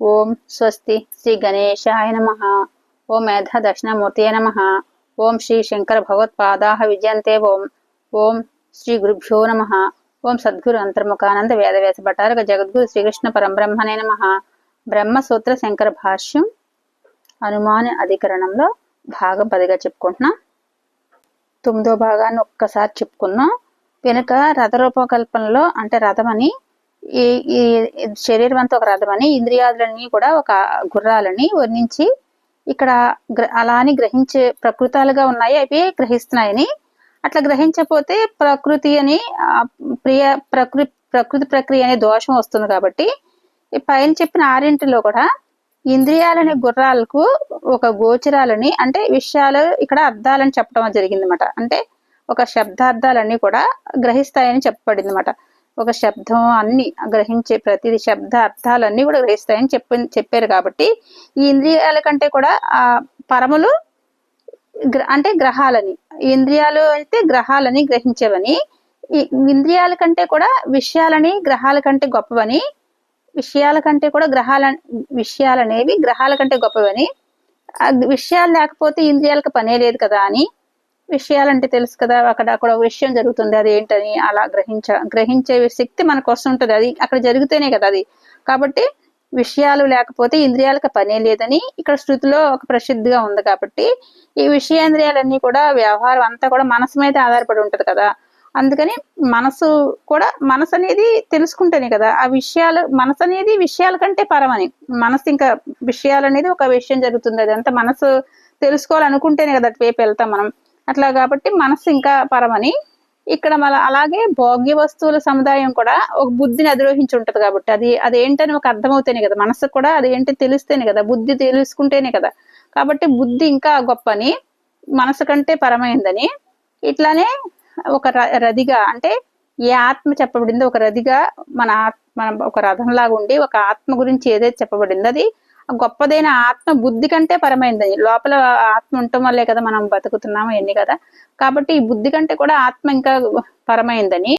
ఓం స్వస్తి శ్రీ గణేశాయ నమ. ఓం మేధ దక్షిణమూర్తి నమ. ఓం శ్రీ శంకర భగవత్పాదా విజయంతే ఓం. ఓం శ్రీ గురుభ్యో నమ. ఓం సద్గురు అంతర్ముఖానంద వేదవ్యాస భటారక జగద్గురు శ్రీకృష్ణ పరంబ్రహ్మనే నమ. బ్రహ్మసూత్ర శంకర భాష్యం అనుమాన అధికరణంలో భాగం పదిగా చెప్పుకుంటున్నాం. తొమ్మిదో భాగాన్ని ఒక్కసారి చెప్పుకున్నాం వెనుక రథరూపకల్పనలో అంటే రథమని ఈ ఈ శరీరం అంతా ఒక రథం అని ఇంద్రియాదులన్నీ కూడా ఒక గుర్రాలని వర్ణించి ఇక్కడ అలా అని గ్రహించే ప్రకృతాలుగా ఉన్నాయి అవి గ్రహిస్తున్నాయని. అట్లా గ్రహించకపోతే ప్రకృతి అని ప్రియ ప్రకృతి ప్రకృతి ప్రక్రియ అనే దోషం వస్తుంది కాబట్టి పైన చెప్పిన ఆరింటిలో కూడా ఇంద్రియాలని గుర్రాలకు ఒక గోచరాలని అంటే విషయాలు ఇక్కడ అర్థాలని చెప్పడం జరిగింది అనమాట అంటే ఒక శబ్దార్థాలన్నీ కూడా గ్రహిస్తాయని చెప్పబడింది అనమాట ఒక శబ్దం అన్ని గ్రహించే ప్రతి శబ్ద అర్థాలన్నీ కూడా గ్రహిస్తాయని చెప్పి చెప్పారు కాబట్టి ఈ ఇంద్రియాల కంటే కూడా ఆ పరములు అంటే గ్రహాలని ఇంద్రియాలు అయితే గ్రహాలని గ్రహించేవని ఇంద్రియాల కంటే కూడా విషయాలని గ్రహాల కంటే గొప్పవని విషయాల కంటే కూడా గ్రహాల విషయాలనేవి గ్రహాల కంటే గొప్పవని విషయాలు లేకపోతే ఇంద్రియాలకు పనే లేదు కదా అని విషయాలంటే తెలుసు కదా అక్కడ అక్కడ విషయం జరుగుతుంది. అది ఏంటని అలా గ్రహించ గ్రహించే శక్తి మనకు వస్తుంటుంది. అది అక్కడ జరిగితేనే కదా అది. కాబట్టి విషయాలు లేకపోతే ఇంద్రియాలకు పనే లేదని ఇక్కడ శృతిలో ఒక ప్రసిద్ధిగా ఉంది కాబట్టి ఈ విషయేంద్రియాలన్నీ కూడా వ్యవహారం అంతా కూడా మనసు మీద ఆధారపడి ఉంటుంది కదా. అందుకని మనసు కూడా మనసు అనేది తెలుసుకుంటేనే కదా ఆ విషయాలు మనసు అనేది విషయాల కంటే పరమని. మనసు ఇంకా విషయాలు అనేది ఒక విషయం జరుగుతుంది. అది మనసు తెలుసుకోవాలనుకుంటేనే కదా అటువైపు వెళ్తాం మనం. అట్లా కాబట్టి మనస్సు ఇంకా పరమని ఇక్కడ మన అలాగే భోగ్య వస్తువుల సముదాయం కూడా ఒక బుద్ధిని అధిరోహించి ఉంటది కాబట్టి అది అదేంటని ఒక అర్థమవుతేనే కదా మనసు కూడా అదేంటి తెలిస్తేనే కదా బుద్ధి తెలుసుకుంటేనే కదా. కాబట్టి బుద్ధి ఇంకా గొప్పని మనసు కంటే పరమైందని ఇట్లానే ఒక రదిగా అంటే ఏ ఆత్మ చెప్పబడిందో ఒక రదిగా మన ఆత్మ ఒక రథంలాగా ఉండి ఒక ఆత్మ గురించి ఏదైతే చెప్పబడిందో అది గొప్పదైన ఆత్మ బుద్ధి కంటే పరమైందని లోపల ఆత్మ ఉండటం వల్లే కదా మనం బతుకుతున్నాము ఎన్ని కదా. కాబట్టి ఈ బుద్ధి కంటే కూడా ఆత్మ ఇంకా పరమైందని.